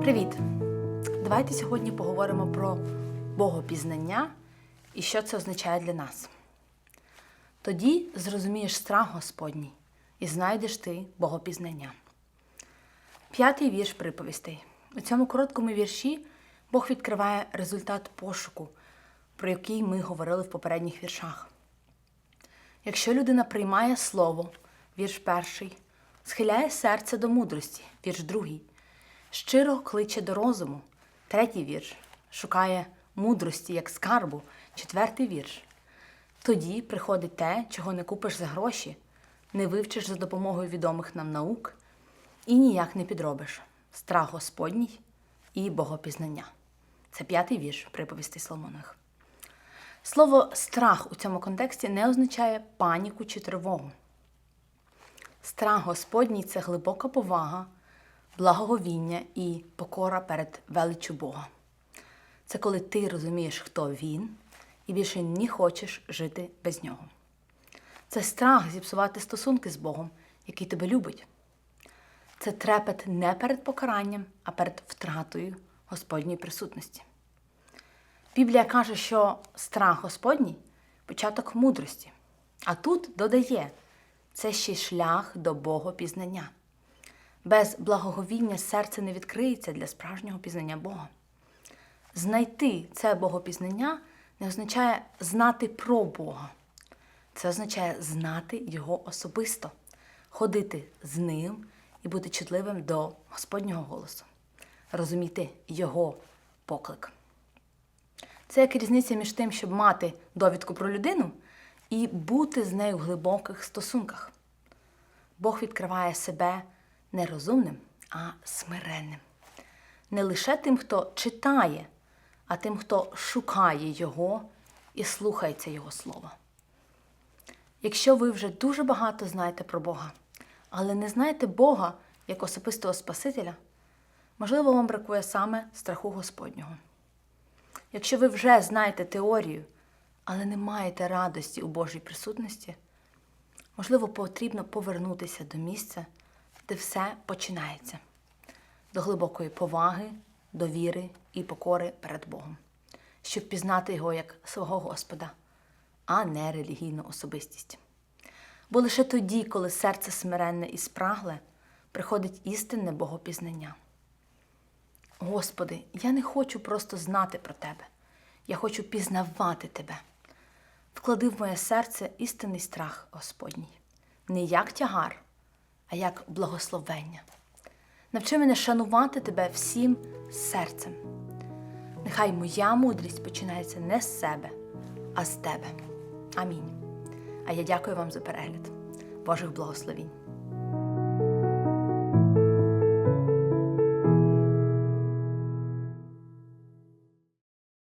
Привіт! Давайте сьогодні поговоримо про богопізнання і що це означає для нас. Тоді зрозумієш страх Господній і знайдеш ти богопізнання. П'ятий вірш приповістей. У цьому короткому вірші Бог відкриває результат пошуку, про який ми говорили в попередніх віршах. Якщо людина приймає слово, вірш перший, схиляє серце до мудрості, вірш другий, щиро кличе до розуму, третій вірш, шукає мудрості як скарбу, четвертий вірш. Тоді приходить те, чого не купиш за гроші, не вивчиш за допомогою відомих нам наук і ніяк не підробиш страх Господній і богопізнання. Це п'ятий вірш приповісти Соломонових. Слово страх у цьому контексті не означає паніку чи тривогу. Страх Господній це глибока повага, благоговіння і покора перед величчю Бога. Це коли ти розумієш, хто він, і більше не хочеш жити без нього. Це страх зіпсувати стосунки з Богом, який тебе любить. Це трепет не перед покаранням, а перед втратою Господньої присутності. Біблія каже, що страх Господній початок мудрості. А тут додає це ще й шлях до Богопізнання. Без благоговіння серце не відкриється для справжнього пізнання Бога. Знайти це богопізнання не означає знати про Бога. Це означає знати Його особисто, ходити з ним і бути чутливим до Господнього голосу, розуміти Його поклик. Це як різниця між тим, щоб мати довідку про людину і бути з нею в глибоких стосунках. Бог відкриває себе не розумним, а смиренним. Не лише тим, хто читає, а тим, хто шукає Його і слухається Його слова. Якщо ви вже дуже багато знаєте про Бога, але не знаєте Бога як особистого Спасителя, можливо, вам бракує саме страху Господнього. Якщо ви вже знаєте теорію, але не маєте радості у Божій присутності, можливо, потрібно повернутися до місця, де все починається, до глибокої поваги, довіри і покори перед Богом, щоб пізнати його як свого Господа, а не релігійну особистість. Бо лише тоді, коли серце смиренне і спрагле, приходить істинне Богопізнання. Господи, я не хочу просто знати про Тебе. Я хочу пізнавати Тебе. Вклади в моє серце істинний страх Господній, не як тягар, а як благословення. Навчи мене шанувати Тебе всім серцем. Нехай моя мудрість починається не з себе, а з Тебе. Амінь. А я дякую вам за перегляд. Божих благословінь.